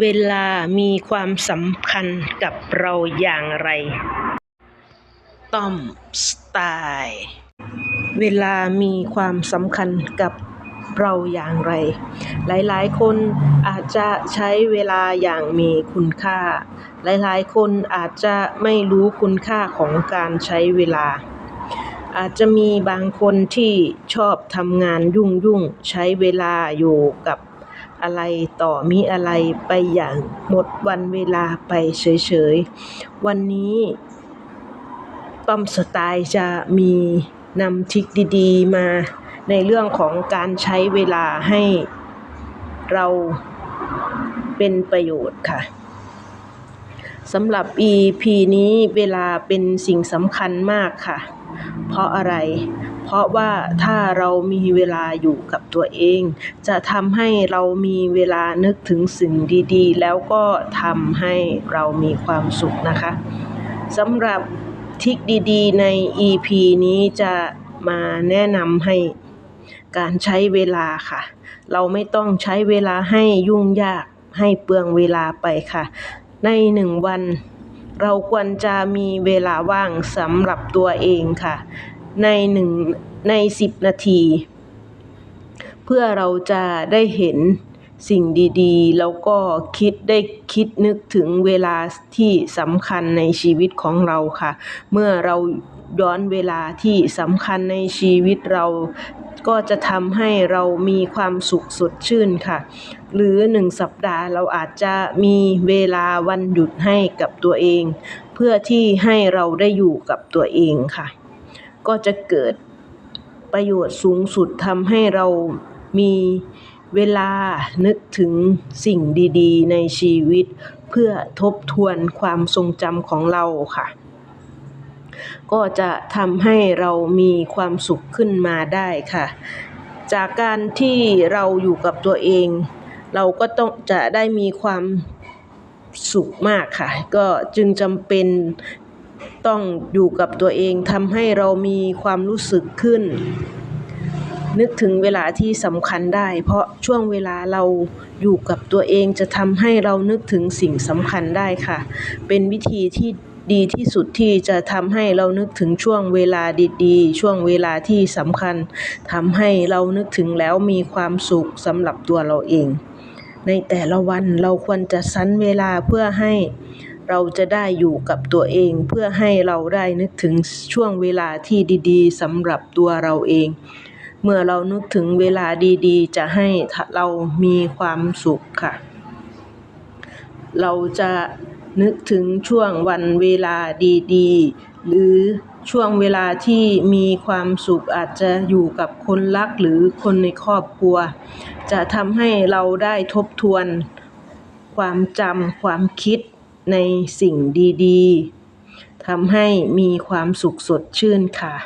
เวลามีความสำคัญกับเราอย่างไรต้อมสไตล์เวลามีความสำคัญกับเราอย่างไร หลายๆ คนอาจจะใช้เวลาอย่างมีคุณค่า หลายๆ คนอาจจะไม่รู้คุณค่าของการใช้เวลา อาจจะมีบางคนที่ชอบทำงานยุ่งๆใช้เวลาอยู่กับ อะไรต่อมีอะไรไปอย่างหมดวันเวลาไปเฉยๆ วันนี้ต้อมสไตล์จะมีนำทิกดีๆ มาในเรื่องของการใช้เวลาให้เราเป็นประโยชน์ค่ะ สำหรับ EP นี้เวลาเป็นสิ่งสำคัญมากค่ะ เพราะอะไร เพราะว่าถ้าเรามีเวลาอยู่กับตัวเอง จะทำให้เรามีเวลานึกถึงสิ่งดีๆ แล้วก็ทำให้เรามีความสุขนะคะสำหรับทริคดีๆ ใน EP นี้จะมาแนะนำให้การใช้เวลาค่ะ เราไม่ต้องใช้เวลาให้ยุ่งยากให้เปลืองเวลาไปค่ะ ในหนึ่งวัน เราควรจะมีเวลาว่างสำหรับตัวเองค่ะ ในหนึ่งในสิบนาที เพื่อเราจะได้เห็น สิ่งดีๆ แล้วก็คิดได้คิดนึกถึงเวลาที่สำคัญในชีวิตของเราค่ะ เมื่อเราย้อนเวลาที่สำคัญในชีวิตเราก็จะทำให้เรามีความสุขสดชื่นค่ะ หรือหนึ่งสัปดาห์เราอาจจะมีเวลาวันหยุดให้กับตัวเอง เพื่อที่ให้เราได้อยู่กับตัวเองค่ะ ก็จะเกิดประโยชน์สูงสุดทำให้เรามี เวลานึกถึงสิ่งดีๆ ในชีวิต เพื่อทบทวนความทรงจำของเราค่ะ ก็จะทำให้เรามีความสุขขึ้นมาได้ค่ะ จากการที่เราอยู่กับตัวเอง เราก็ต้องจะได้มีความสุขมากค่ะ ก็จึงจำเป็นต้องอยู่กับตัวเองทำให้เรามีความรู้สึกขึ้น นึกถึงเวลาที่สำคัญได้ เพราะช่วงเวลาเราอยู่กับตัวเองจะทำให้เรานึกถึงสิ่งสำคัญได้ค่ะ เป็นวิธีที่ดีที่สุดที่จะทำให้เรานึกถึงช่วงเวลาดีๆ ช่วงเวลาที่สำคัญทำให้เรานึกถึงแล้วมีความสุขสำหรับตัวเราเอง ในแต่ละวันเราควรจะสั้นเวลาเพื่อให้เราจะได้อยู่กับตัวเอง เพื่อให้เราได้นึกถึงช่วงเวลาที่ดี ๆสำหรับตัวเราเอง เมื่อเรานึกถึงเวลาดีๆ จะให้เรามีความสุขค่ะ เราจะนึกถึงช่วงวันเวลาดีๆ หรือช่วงเวลาที่มีความสุขอาจจะอยู่กับคนรักหรือคนในครอบครัว จะทำให้เราได้ทบทวนความจำความคิดในสิ่งดีๆทำให้มีความสุขสดชื่นค่ะ